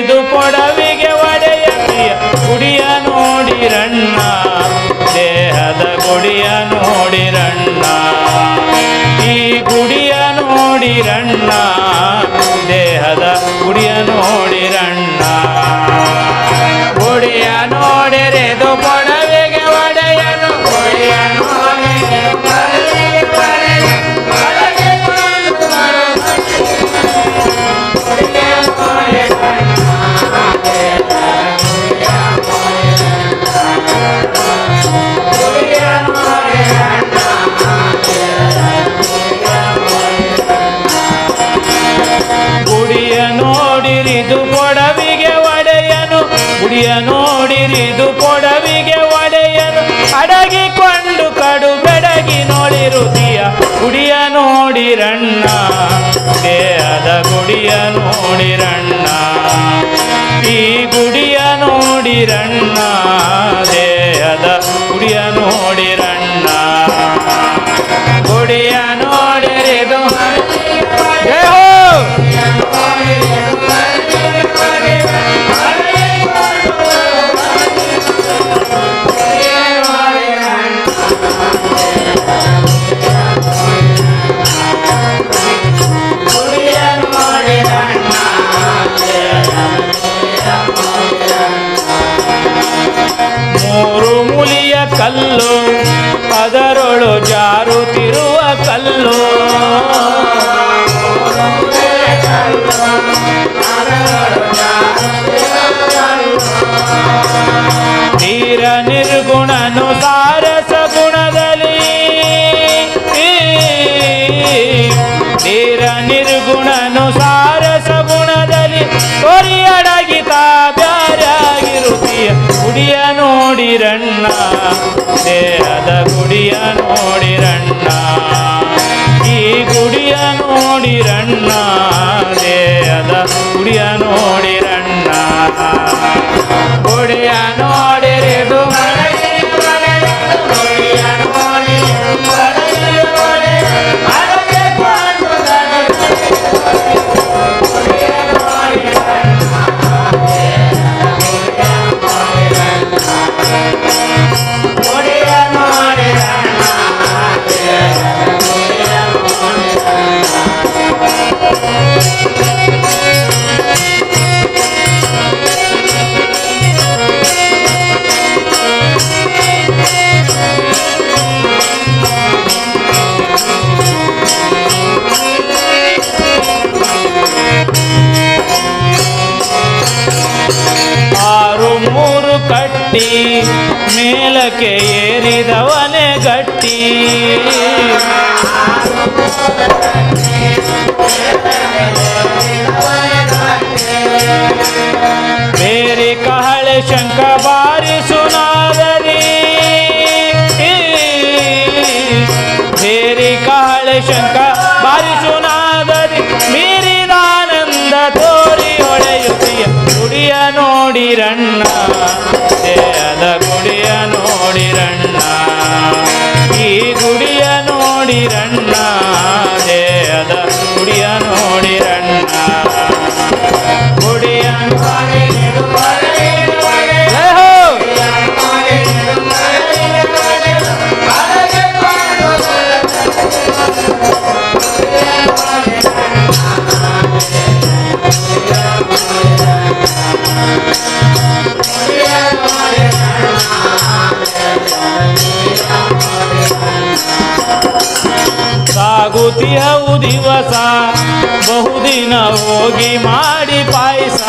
ನೋಡಿರಿದು ಪೊಡವಿಗೆ ಗುಡಿಯ ನೋಡಿರಿದು ಕೊಡವಿಗೆ ಒಡೆಯನು. ಗುಡಿಯ ನೋಡಿರಿದು ಕೊಡವಿಗೆ ಒಡೆಯನು. ಅಡಗಿಕೊಂಡು ಕಡು ಬೆಡಗಿ ನೋಡಿರುದಿಯ ಗುಡಿಯ ನೋಡಿರಣ್ಣ ದೇಹದ ಗುಡಿಯ ನೋಡಿರಣ್ಣ ಈ ಗುಡಿಯ ನೋಡಿರಣ್ಣ ದೇಹದ ಗುಡಿಯ ನೋಡಿರಣ್ಣ ಗುಡಿಯ ಕಲ್ಲು ಅದರೊಳು ಜಾರುತ್ತಿರುವ ಕಲ್ಲು. ತೀರ ನಿರ್ಗುಣನು ಸಾರಸ ಗುಣದಲ್ಲಿ. ತೀರ ನಿರ್ಗುಣನು ಸಾರಸ ಗುಣದಲ್ಲಿ. ಕಟ್ಟಿ ಮೇಲಕ್ಕೆ ಏರಿದವನೇ ಗಟ್ಟಿ ಬೇರೆ ಕಹಳೆ ಶಂಕ ಬಾರಿಸುನಾದರಿ ಬೇರೆ ಕಹಳೆ ಶಂಕ ಬಾರಿಸುನಾದರಿ ಮೀರಿದಾನಂದ ತೋರಿ ಹೊಳೆಯುತ್ತೀಯ ಗುಡಿಯ ನೋಡಿರಣ್ಣ ದೇಹದ ಗುಡಿಯ ನೋಡಿರಣ್ಣ. ಈ ಗುಡಿಯ ನೋಡಿರಣ್ಣ ಬಹುದಿನ ಹೋಗಿ ಮಾಡಿ ಪಾಯಸ.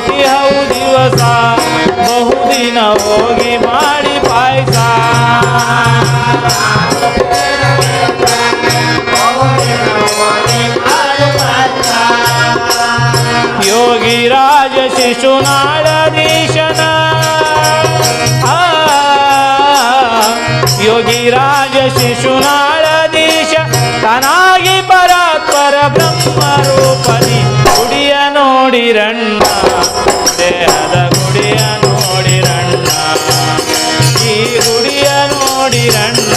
ಸಾಗುತಿ ಹೌ ದಿವಸ ಬಹುದಿನ ಹೋಗಿ ಮಾಡಿ ಪಾಯಸ. ಯೋಗಿ ರಾಜ ಶಿಶುನಾಳಧೀಶನ ಆ, ಯೋಗಿ ರಾಜ ಶಿಶುನಾಳಧೀಶ ತನಾಗಿ ಪರಾತ್ಪರ ಬ್ರಹ್ಮ ರೂಪದಿ ಗುಡಿಯ ನೋಡಿರಣ್ಣ ದೇಹದ ಗುಡಿಯ ನೋಡಿರಣ್ಣ ಈ ಗುಡಿಯ ನೋಡಿರಣ್ಣ